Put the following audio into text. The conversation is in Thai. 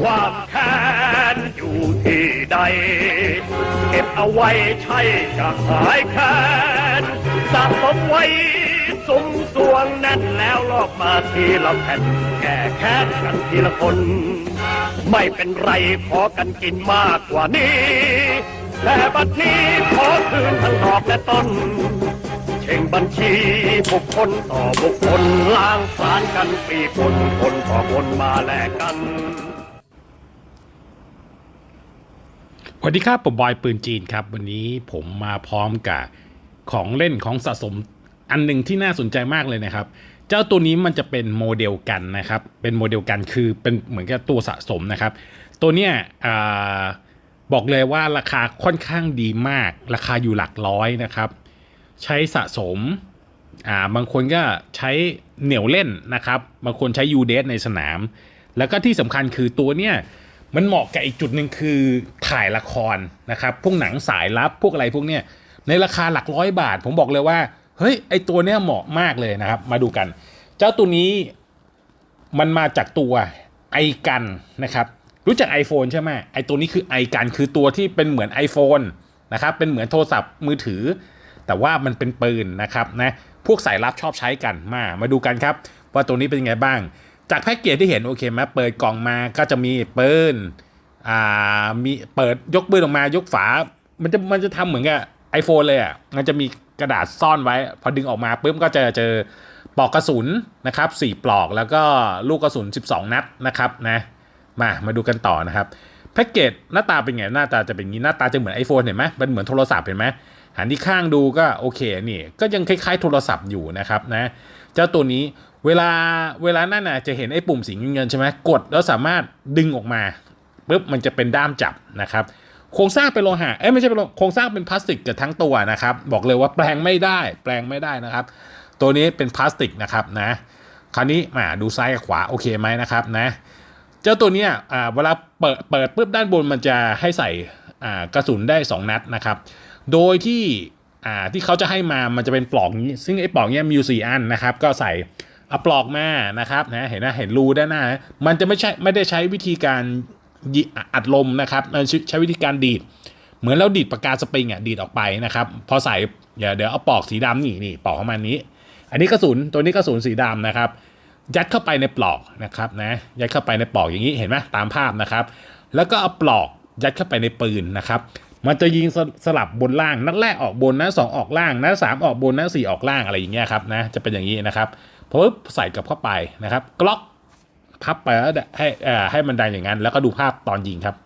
ความแค้นอยู่ที่ใด เก็บเอาไว้ใช่จะหายแค้นสะสมไว้สุมสวงแน่นแล้วลอกมาทีละแผ่นแก้แค้นกันทีละคน ไม่เป็นไรขอกันกินมากกว่านี้แต่บัดนี้ขอคืนทั้งดอกและต้นเช่งบัญชีบุคคลต่อบุคคลล้างสารกันปีคนคนต่อคนมาแลกกัน ส วัสดีครับ ผมบอยปืนจีนครับ วันนี้ผมมาพร้อมกับของเล่นของสะสมอันหนึ่งที่น่าสนใจมากเลยนะครับ เจ้าตัวนี้มันจะเป็นโมเดลกันนะครับ เป็นโมเดลกันคือเป็นเหมือนกับตัวสะสมนะครับ ตัวเนี้ยบอกเลยว่าราคาค่อนข้างดีมาก ราคาอยู่หลักร้อยนะครับ ใช้สะสมบางคนก็ใช้เหนียวเล่นนะครับ บางคนใช้ยูเดสในสนาม แล้วก็ที่สำคัญคือตัวเนี้ย มันเหมาะกับอีกจุดหนึ่งคือถ่ายละครนะครับ พวกหนังสายลับพวกอะไรพวกเนี้ยในราคาหลักร้อยบาท ผมบอกเลยว่า เฮ้ย ไอตัวเนี้ยเหมาะมากเลยนะครับ มาดูกัน เจ้าตัวนี้มันมาจากตัวไอกันนะครับ รู้จัก iPhone ใช่ไหมไอตัวนี้คือไอกันคือตัวที่เป็นเหมือน iPhone นะครับ เป็นเหมือนโทรศัพท์มือถือ แต่ว่ามันเป็นปืนนะครับนะ พวกสายลับชอบใช้กันมา มาดูกันครับ ว่าตัวนี้เป็นยังไงบ้าง จากแพ็กเกจที่เห็นโอเคไหมเปิดกล่องมาก็จะมีปืนอ่ามีเปิดยกปืนออกมายกฝา มันจะมันจะทำเหมือนกับ iPhone เลยอะมันจะมีกระดาษซ่อนไว้ พอดึงออกมาปุ๊บก็จะเจอปลอกกระสุนนะครับ4ปลอกแล้วก็ลูกกระสุน 12 นัดนะครับนะมามาดูกันต่อนะครับแพ็กเกจหน้าตาเป็นไงหน้าตาจะเป็นงนี้หน้าตาจะเหมือน iPhone เห็นไหมมันเหมือนโทรศัพท์เห็นไหมหันที่ข้างดูก็โอเคนี่ก็ยังคล้ายๆโทรศัพท์อยู่นะครับนะเจ้าตัวนี้ เวลาเวลานั่นน่ะจะเห็นไอ้ปุ่มสีเงินใช่ไหมกดแล้วสามารถดึงออกมาปุ๊บมันจะเป็นด้ามจับนะครับโครงสร้างเป็นโลหะเอ้ยไม่ใช่เป็นโลโครงสร้างเป็นพลาสติกเกือบทั้งตัวนะครับบอกเลยว่าแปลงไม่ได้ แปลงไม่ได้นะครับ ตัวนี้เป็นพลาสติกนะครับนะคราวนี้มาดูซ้ายกับขวาโอเคไหมนะครับนะเจ้าตัวเนี้ยอ่าเวลาเปิดเปิดปุ๊บด้านบนมันจะให้ใส่อ่ากระสุนได้ 2 นัดนะครับ โดยที่อ่าที่เขาจะให้มามันจะเป็นปลอกนี้ ซึ่งไอ้ปลอกเนี้ยมีอยู่สี่อันนะครับก็ใส่ เอาปลอกมานะครับนะเห็นนะเห็นรูด้านหน้า มันจะไม่ใช่ไม่ได้ใช้วิธีการอัดลมนะครับมันใช้วิธีการดีด เหมือนเราดีดปากกาสปริงอะดีดออกไปนะครับพอใส่เดี๋ยวเดี๋ยวเอาปลอกสีดำนี่นี่ปลอกเข้ามาณนี้ อันนี้กระสุนตัวนี้กระสุนสีดำนะครับ ยัดเข้าไปในปลอกนะครับนะยัดเข้าไปในปลอกอย่างนี้เห็นไหมตามภาพนะครับ แล้วก็เอาปลอกยัดเข้าไปในปืนนะครับ มันจะยิงสสลับบนล่างนัดแรกออกบนนัดสองออกล่างนัดสามออกบนนัดสี่ออกล่างอะไรอย่างเงี้ยครับนะจะเป็นอย่างนี้นะครับ ปุ๊บใส่กลับเข้าไปนะครับ กล็อกพับไปแล้วให้ให้มันดังอย่างนั้น แล้วก็ดูภาพตอนยิงครับ